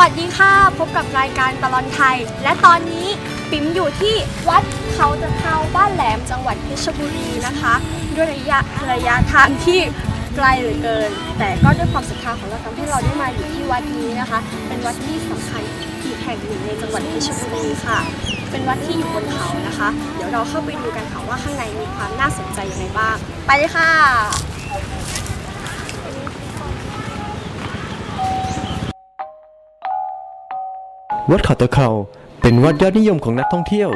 วัสดีค่ะพบกับรายการตลอนไทย และตอนนี้ปิ๋มอยู่ที่วัดเขาตะเทาบ้านแหลมจังหวัดเพชรบุรีนะคะ ด้วยระยะระยะทางที่ไกลเหลือเกิน แต่ก็ด้วยความศรัทธาของเราทำให้เราได้มาอยู่ที่วัดนี้นะคะ เป็นวัดที่สำคัญอีกแห่งหนึ่งในจังหวัดเพชรบุรีค่ะ เป็นวัดที่อยู่บนเขานะคะ เดี๋ยวเราเข้าไปดูกันค่ะว่าข้างในมีความน่าสนใจยังไงบ้าง ไปเลยค่ะ วัดเขาตะเขาเป็นวัดยอดนิยมของนักท่องเที่ยว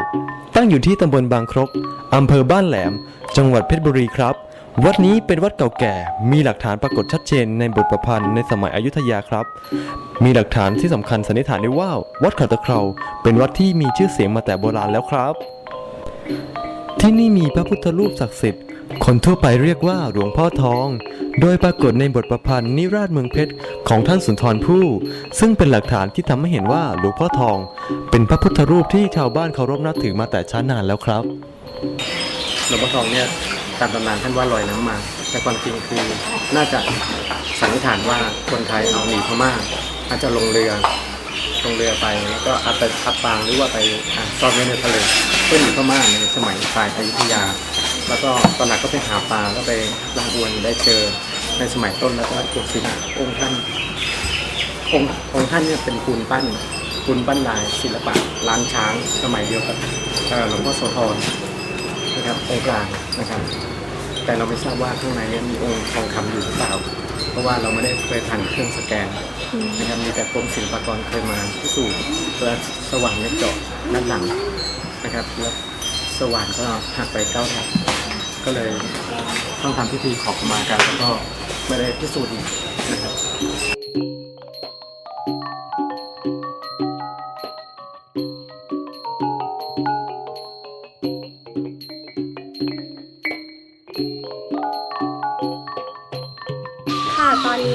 ตั้งอยู่ที่ตำบลบางครกอำเภอบ้านแหลม จังหวัดเพชรบุรีครับ วัดนี้เป็นวัดเก่าแก่ มีหลักฐานปรากฏชัดเจนในบทประพันธ์ในสมัยอยุธยาครับ มีหลักฐานที่สำคัญสันนิษฐานได้ว่า วัดเขาตะเขาเป็นวัดที่มีชื่อเสียงมาแต่โบราณแล้วครับ ที่นี่มีพระพุทธรูปศักดิ์สิทธิ์ คนทั่วไปเรียกว่าหลวงพ่อทอง โดยปรากฏในบทประพันธ์นิราชเมืองเพชรของท่านสุนทรภู่ ซึ่งเป็นหลักฐานที่ทำให้เห็นว่าหลวงพ่อทอง เป็นพระพุทธรูปที่ชาวบ้านเคารพนับถือมาแต่ช้านานแล้วครับ หลวงพ่อทองเนี่ยตามตำนานท่านว่าลอยน้ำมา แต่ความจริงคือน่าจะสันนิษฐานว่าคนไทยเอาหนีพม่าอาจจะลงเรือ ลงเรือไปแล้วก็อาจจะอับปางหรือว่าไปอะซ่อนไว้ในทะเลเพื่อหนีพม่าในสมัยปลายอยุธยา แล้วก็ตอนหลังก็ไปหาปลาแล้วไปลางอวนได้เจอในสมัยต้นรัตนโกสินทร์องค์ท่านองค์องค์ท่านเนี่ยเป็นปูนปั้นปูนปั้นลายศิลปะล้านช้างสมัยเดียวกับหลวงพ่อโสธรนะครับองค์กลางนะครับ แต่เราไม่ทราบว่าข้างในเนี่ยมีองค์ทองคำอยู่หรือเปล่า เพราะว่าเราไม่ได้เคยผ่านเครื่องสแกนนะครับมีแต่กรมศิลปากรเคยมาพิสูจน์แล้วสว่านเจาะด้านหลังนะครับแล้วสว่านก็หักไปเก้าแถบก็เลยต้องทำพิธีขอขมากันแล้วก็ไม่ได้พิสูจน์อีกนะครับ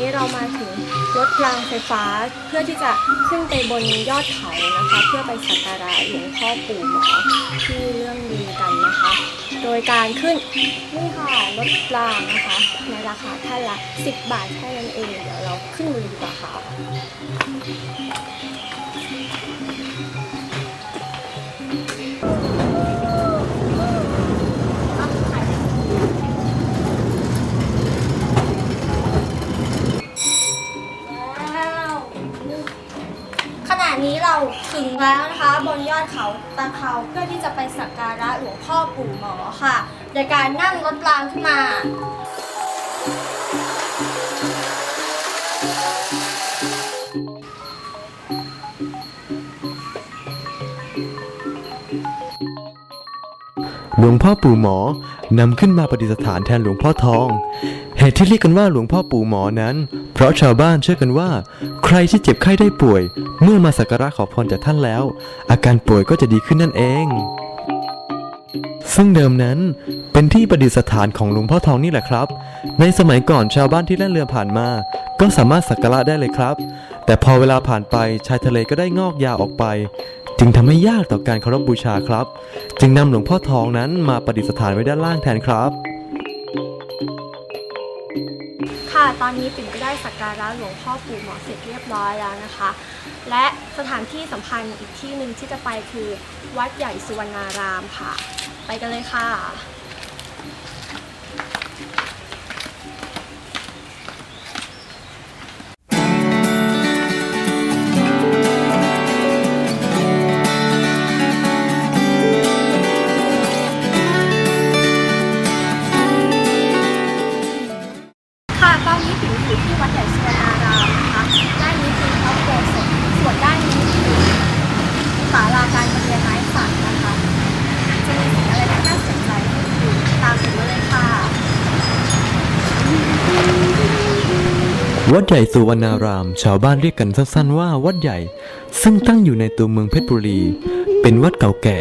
นี้เรามาถึงรถรางไฟฟ้าเพื่อที่จะขึ้นไปบนยอดเขานะคะ เพื่อไปสักการะหลวงพ่อปู่หมอที่เรื่องดีกันนะคะ โดยการขึ้นนี่ค่ะรถรางนะคะในราคาท่านละ 10 บาทแค่นั้นเองเดี๋ยวเราขึ้นมือ ณะนี้เราถึงแล้วนะคะบนยอดเขาตะเขาเพื่อที่จะไปสักการะหลวงพ่อปู่หมอค่ะ โดยการนั่งรถรางขึ้นมาหลวงพ่อปู่หมอนำขึ้นมาประดิษฐานแทนหลวงพ่อทอง ตุที่เรียกกันว่าหลวงพ่อปู่หมอนั้น เพราะชาวบ้านเชื่อกันว่า ใครที่เจ็บไข้ได้ป่วย เมื่อมาสักการะขอพรจากท่านแล้ว อาการป่วยก็จะดีขึ้นนั่นเอง ซึ่งเดิมนั้นเป็นที่ประดิษฐานของหลวงพ่อทองนี่แหละครับ ในสมัยก่อนชาวบ้านที่แล่นเรือผ่านมา ก็สามารถสักการะได้เลยครับ แต่พอเวลาผ่านไปชายทะเลก็ได้งอกยาวออกไป จึงทำให้ยากต่อการเคารพบูชาครับ จึงนำหลวงพ่อทองนั้นมาประดิษฐานไว้ด้านล่างแทนครับ ค่ะ ตอนนี้ปิ่มก็ได้สักการะหลวงพ่อปู่หมอเสร็จเรียบร้อยแล้วนะคะ และสถานที่สำคัญอีกที่หนึ่งที่จะไปคือวัดใหญ่สุวรรณารามค่ะ ไปกันเลยค่ะ วัดใหญ่สุวรรณาราม ชาวบ้านเรียกกันสั้นๆว่าวัดใหญ่ ซึ่งตั้งอยู่ในตัวเมืองเพชรบุรี เป็นวัดเก่าแก่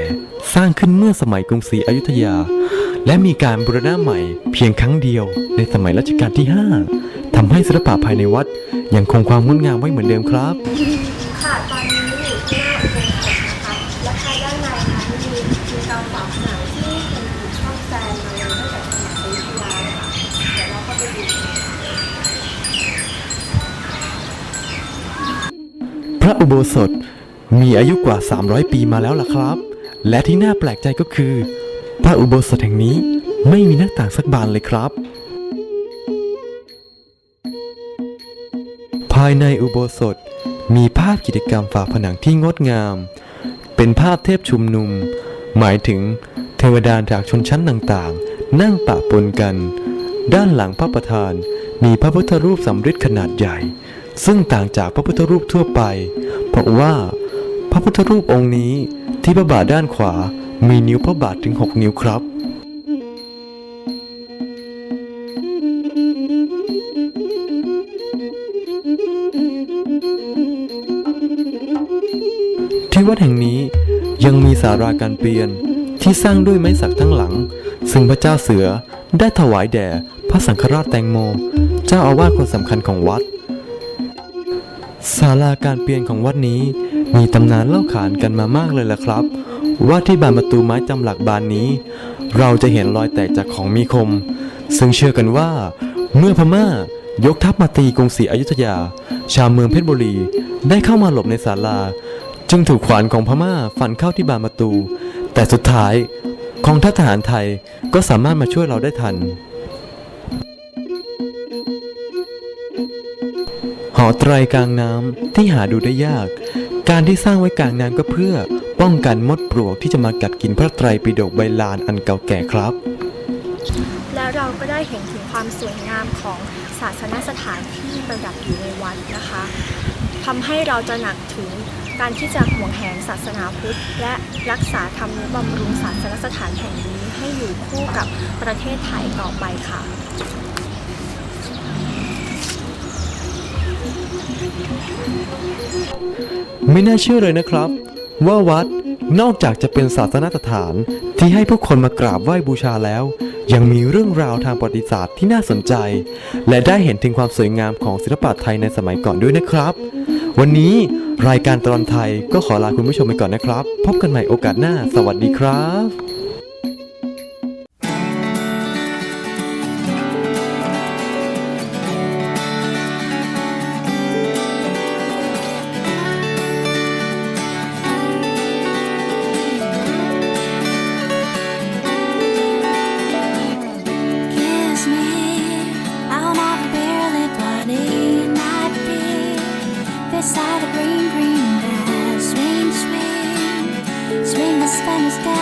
สร้างขึ้นเมื่อสมัยกรุงศรีอยุธยา และมีการบูรณะใหม่เพียงครั้งเดียวในสมัยรัชกาลที่ 5ทำให้ศิลปะภายในวัดยังคงความงดงามไว้เหมือนเดิมครับ ค่ะ ตอนนี้อยู่ที่หน้าอุโบสถนะคะ และภายด้านในนั้นมีมีการฝาผนังที่เป็นช่องแซมมาเลยตั้งแต่สมัยอยุธยาค่ะ เดี๋ยวเราก็ไปดูกัน พ ระอุโบสถมีอายุกว่า 300 ปีมาแล้วล่ะครับ และที่น่าแปลกใจก็คือ พระอุโบสถแห่งนี้ไม่มีหน้าต่างสักบานเลยครับ ภายในอุโบสถมีภาพกิจกรรมฝาผนังที่งดงาม เป็นภาพเทพชุมนุม หมายถึงเทวดาจากชนชั้นต่างๆ นั่งปะปนกัน ด้านหลังพระประธานมีพระพุทธรูปสำริดขนาดใหญ่ ซึ่งต่างจากพระพุทธรูปทั่วไป เพราะว่าพระพุทธรูปองค์นี้ที่พระบาทด้านขวามีนิ้วพระบาทถึง 6 นิ้วครับ ที่วัดแห่งนี้ยังมีสาราการเปลี่ยนที่สร้างด้วยไม้สักทั้งหลัง ซึ่งพระเจ้าเสือได้ถวายแด่พระสังฆราชแตงโม เจ้าอาวาสคนสำคัญของวัด ศาลาการเปลี่ยนของวัดนี้ มีตำนานเล่าขานกันมามากเลยล่ะครับ ว่าที่บานประตูไม้จำหลักบานนี้ เราจะเห็นรอยแตกจากของมีคม ซึ่งเชื่อกันว่า เมื่อพม่ายกทัพมาตีกรุงศรีอยุธยา ชาวเมืองเพชรบุรีได้เข้ามาหลบในศาลา จึงถูกขวานของพม่าฟันเข้าที่บานประตู แต่สุดท้ายกองทัพทหารไทยก็สามารถมาช่วยเราได้ทัน หอไตรกลางน้ำที่หาดูได้ยาก การที่สร้างไว้กลางน้ำก็เพื่อป้องกันมดปลวกที่จะมากัดกินพระไตรปิฎกใบลานอันเก่าแก่ครับ และเราก็ได้เห็นถึงความสวยงามของศาสนสถานที่ประดับอยู่ในวัดนะคะทำให้เราจะหนักถึงการที่จะห่วงแหนศาสนาพุทธ และรักษาธรรมนุบำรุงศาสนสถานแห่งนี้ให้อยู่คู่กับประเทศไทยต่อไปค่ะ ไม่น่าเชื่อเลยนะครับ ว่าวัดนอกจากจะเป็นศาสนสถานที่ให้ผู้คนมากราบไหว้บูชาแล้ว ยังมีเรื่องราวทางประวัติศาสตร์ที่น่าสนใจ และได้เห็นถึงความสวยงามของศิลปะไทยในสมัยก่อนด้วยนะครับ วันนี้รายการตลอนไทยก็ขอลาคุณผู้ชมไปก่อนนะครับ พบกันใหม่โอกาสหน้า สวัสดีครับ した